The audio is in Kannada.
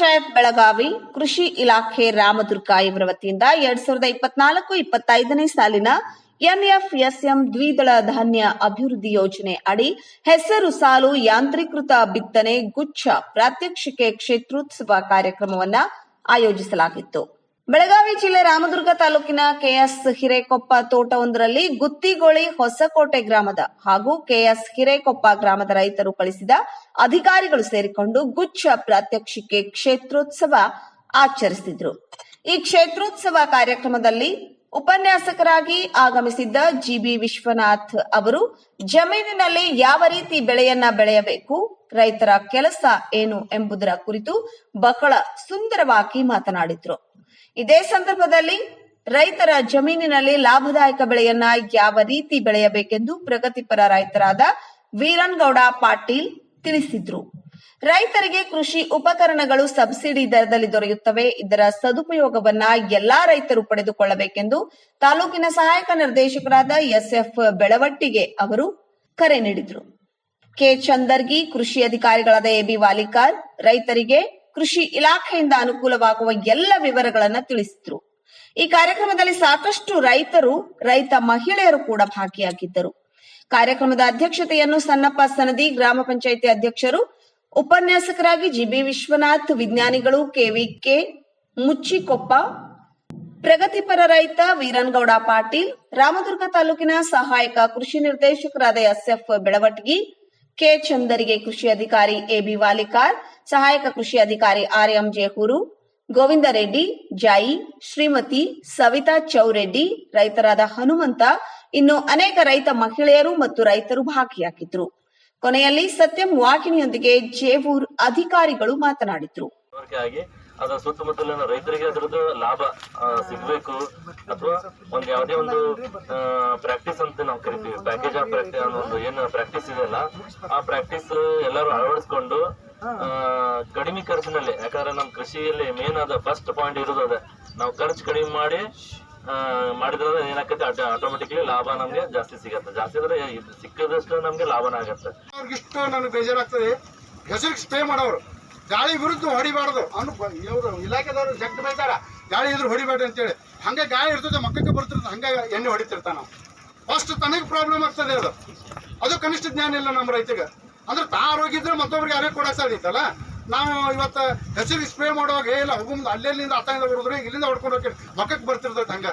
ಪಂಚಾಯತ್ ಬೆಳಗಾವಿ ಕೃಷಿ ಇಲಾಖೆ ರಾಮದುರ್ಗ ಇವರ ವತಿಯಿಂದ ಎರಡ್ ಸಾವಿರದ ಇಪ್ಪತ್ನಾಲ್ಕು ಇಪ್ಪತ್ತೈದನೇ ಸಾಲಿನ ಎನ್ಎಫ್ಎಸ್ಎಂ ದ್ವಿದಳ ಧಾನ್ಯ ಅಭಿವೃದ್ಧಿ ಯೋಜನೆ ಅಡಿ ಹೆಸರು ಸಾಲು ಯಾಂತ್ರೀಕೃತ ಬಿತ್ತನೆ ಗುಚ್ಛ ಪ್ರಾತ್ಯಕ್ಷಿಕೆ ಕ್ಷೇತ್ರೋತ್ಸವ ಕಾರ್ಯಕ್ರಮವನ್ನ ಆಯೋಜಿಸಲಾಗಿತ್ತು. ಬೆಳಗಾವಿ ಜಿಲ್ಲೆ ರಾಮದುರ್ಗ ತಾಲೂಕಿನ ಕೆಎಸ್ ಹಿರೇಕೊಪ್ಪ ತೋಟವೊಂದರಲ್ಲಿ ಗುತ್ತಿಗೋಳಿ ಹೊಸಕೋಟೆ ಗ್ರಾಮದ ಹಾಗೂ ಕೆಎಸ್ ಹಿರೇಕೊಪ್ಪ ಗ್ರಾಮದ ರೈತರು ಕಳಿಸಿದ ಅಧಿಕಾರಿಗಳು ಸೇರಿಕೊಂಡು ಗುಚ್ಛ ಪ್ರಾತ್ಯಕ್ಷಿಕೆ ಕ್ಷೇತ್ರೋತ್ಸವ ಆಚರಿಸಿದ್ರು. ಈ ಕ್ಷೇತ್ರೋತ್ಸವ ಕಾರ್ಯಕ್ರಮದಲ್ಲಿ ಉಪನ್ಯಾಸಕರಾಗಿ ಆಗಮಿಸಿದ್ದ ಜಿಬಿ ವಿಶ್ವನಾಥ್ ಅವರು, ಜಮೀನಿನಲ್ಲಿ ಯಾವ ರೀತಿ ಬೆಳೆಯನ್ನ ಬೆಳೆಯಬೇಕು, ರೈತರ ಕೆಲಸ ಏನು ಎಂಬುದರ ಕುರಿತು ಬಹಳ ಸುಂದರವಾಗಿ ಮಾತನಾಡಿದ್ರು. ಇದೇ ಸಂದರ್ಭದಲ್ಲಿ ರೈತರ ಜಮೀನಿನಲ್ಲಿ ಲಾಭದಾಯಕ ಬೆಳೆಯನ್ನ ಯಾವ ರೀತಿ ಬೆಳೆಯಬೇಕೆಂದು ಪ್ರಗತಿಪರ ರೈತರಾದ ವೀರನ್ಗೌಡ ಪಾಟೀಲ್ ತಿಳಿಸಿದ್ರು. ರೈತರಿಗೆ ಕೃಷಿ ಉಪಕರಣಗಳು ಸಬ್ಸಿಡಿ ದರದಲ್ಲಿ ದೊರೆಯುತ್ತವೆ. ಇದರ ಸದುಪಯೋಗವನ್ನ ಎಲ್ಲಾ ರೈತರು ಪಡೆದುಕೊಳ್ಳಬೇಕೆಂದು ತಾಲೂಕಿನ ಸಹಾಯಕ ನಿರ್ದೇಶಕರಾದ ಎಸ್ಎಫ್ ಬೆಳವಟ್ಟಿಗೆ ಅವರು ಕರೆ ನೀಡಿದರು. ಕೆ ಚಂದರ್ಗಿ, ಕೃಷಿ ಅಧಿಕಾರಿಗಳಾದ ಎಬಿ ವಾಲಿಕಾರ್, ರೈತರಿಗೆ ಕೃಷಿ ಇಲಾಖೆಯಿಂದ ಅನುಕೂಲವಾಗುವ ಎಲ್ಲ ವಿವರಗಳನ್ನ ತಿಳಿಸಿದ್ರು. ಈ ಕಾರ್ಯಕ್ರಮದಲ್ಲಿ ಸಾಕಷ್ಟು ರೈತರು, ರೈತ ಮಹಿಳೆಯರು ಕೂಡ ಭಾಗಿಯಾಗಿದ್ದರು. ಕಾರ್ಯಕ್ರಮದ ಅಧ್ಯಕ್ಷತೆಯನ್ನು ಸನ್ನಪ್ಪ ಸನದಿ ಗ್ರಾಮ ಪಂಚಾಯಿತಿ ಅಧ್ಯಕ್ಷರು, ಉಪನ್ಯಾಸಕರಾಗಿ ಜಿಬಿ ವಿಶ್ವನಾಥ್, ವಿಜ್ಞಾನಿಗಳು ಕೆವಿಕೆ ಮುಚ್ಚಿಕೊಪ್ಪ, ಪ್ರಗತಿಪರ ರೈತ ವೀರನ್ಗೌಡ ಪಾಟೀಲ್, ರಾಮದುರ್ಗ ತಾಲೂಕಿನ ಸಹಾಯಕ ಕೃಷಿ ನಿರ್ದೇಶಕರಾದ ಎಸ್ಎಫ್ ಬೆಳವಟಗಿ ಕೆ ಚಂದರಿಗೆ ಕೃಷಿ ಅಧಿಕಾರಿ ಎಬಿ ವಾಲಿಕಾರ್, ಸಹಾಯಕ ಕೃಷಿ ಅಧಿಕಾರಿ ಆರ್ ಎಂ ಜೇಹೂರು, ಗೋವಿಂದ ರೆಡ್ಡಿ, ಜಾಯಿ, ಶ್ರೀಮತಿ ಸವಿತಾ ಚೌರೆಡ್ಡಿ, ರೈತರಾದ ಹನುಮಂತ, ಇನ್ನು ಅನೇಕ ರೈತ ಮಹಿಳೆಯರು ಮತ್ತು ರೈತರು ಭಾಗಿಯಾಗಿದ್ರು. ಕೊನೆಯಲ್ಲಿ ಸತ್ಯಂ ವಾಹಿನಿಯೊಂದಿಗೆ ಜೇವೂರ್ ಅಧಿಕಾರಿಗಳು ಮಾತನಾಡಿದ್ರು. ಅದರ ಸುತ್ತಮುತ್ತಲಿನ ರೈತರಿಗೆ ಅದರದ್ದು ಲಾಭ ಸಿಗಬೇಕು ಅಥವಾ ಒಂದ್ ಯಾವುದೇ ಒಂದು ಪ್ರಾಕ್ಟೀಸ್ ಅಂತ ನಾವು ಕರಿತೀವಿ. ಪ್ಯಾಕೇಜ್ ಆಫ್ ಪ್ರಾಕ್ಟೀಸ್ ಒಂದು ಏನು ಪ್ರಾಕ್ಟೀಸ್ ಇದೆಯಲ್ಲ, ಆ ಪ್ರಾಕ್ಟೀಸ್ ಎಲ್ಲರೂ ಅಳವಡಿಸ್ಕೊಂಡು ಕಡಿಮೆ ಖರ್ಚಿನಲ್ಲಿ, ಯಾಕಂದ್ರೆ ನಮ್ಮ ಕೃಷಿಯಲ್ಲಿ ಮೇನ್ ಅದ ಫಸ್ಟ್ ಪಾಯಿಂಟ್ ಇರೋದು ಅದ. ನಾವು ಖರ್ಚು ಕಡಿಮೆ ಮಾಡಿ ಮಾಡಿದ್ರೆ ಏನಾಕೈತೆ ಆಟೋಮೆಟಿಕ್ಲಿ ಲಾಭ ನಮ್ಗೆ ಜಾಸ್ತಿ ಸಿಗತ್ತೆ. ಜಾಸ್ತಿ ಅಂದ್ರೆ ಸಿಕ್ಕದಷ್ಟು ನಮ್ಗೆ ಲಾಭನ ಆಗತ್ತೆ. ನನಗೆ ಬೇಜಾರಾಗ್ತದೆ. ಹೆಸರಿಗೆ ಸ್ಪ್ರೇ ಮಾಡೋರು. ಗಾಳಿ ವಿರುದ್ಧ ಹೊಡಿಬಾರ್ದು. ಅವ್ನು ಇವರು ಇಲಾಖೆದವರು ಜಗ್ಗ ಬೈತಾರ. ಗಾಳಿ ಇದ್ರು ಹೊಡಿಬೇಡ್ರಿ ಅಂತೇಳಿ. ಹಂಗೆ ಗಾಳಿ ಇರ್ತದೆ ಮಕ್ಕಕ್ಕೆ ಬರ್ತಿರ್ತದೆ ಹಂಗೆ ಎಣ್ಣೆ ಹೊಡಿತಿರ್ತಾನ ಫಸ್ಟ್ ತನಗೆ ಪ್ರಾಬ್ಲಮ್ ಆಗ್ತದೆ ಅದು. ಅದು ಕನಿಷ್ಠ ಜ್ಞಾನ ಇಲ್ಲ ನಮ್ಮ ರೈತಿಗೆ ಅಂದ್ರೆ ತಾ ಆರೋಗ್ಯ ಇದ್ರೆ ಮತ್ತೊಬ್ರಿಗೆ ಯಾರೇ ಕೊಡಕ್ಕೆ ಸಾಧ್ಯತಲ್ಲ ನಾವು ಇವತ್ತು ಹೆಸರಿಗೆ ಸ್ಪ್ರೇ ಮಾಡುವಾಗ ಇಲ್ಲ ಹೋಗುಮ್ ಅಲ್ಲೆಲ್ಲಿಂದ ಅತ್ತದಿಂದ ಹೊಡೆದ್ರೆ ಇಲ್ಲಿಂದ ಹೊಡ್ಕೊಂಡು ಹೋಗಿ ಮಕ್ಕಕ್ಕೆ ಬರ್ತಿರ್ತೈತೆ ಹಂಗೆ.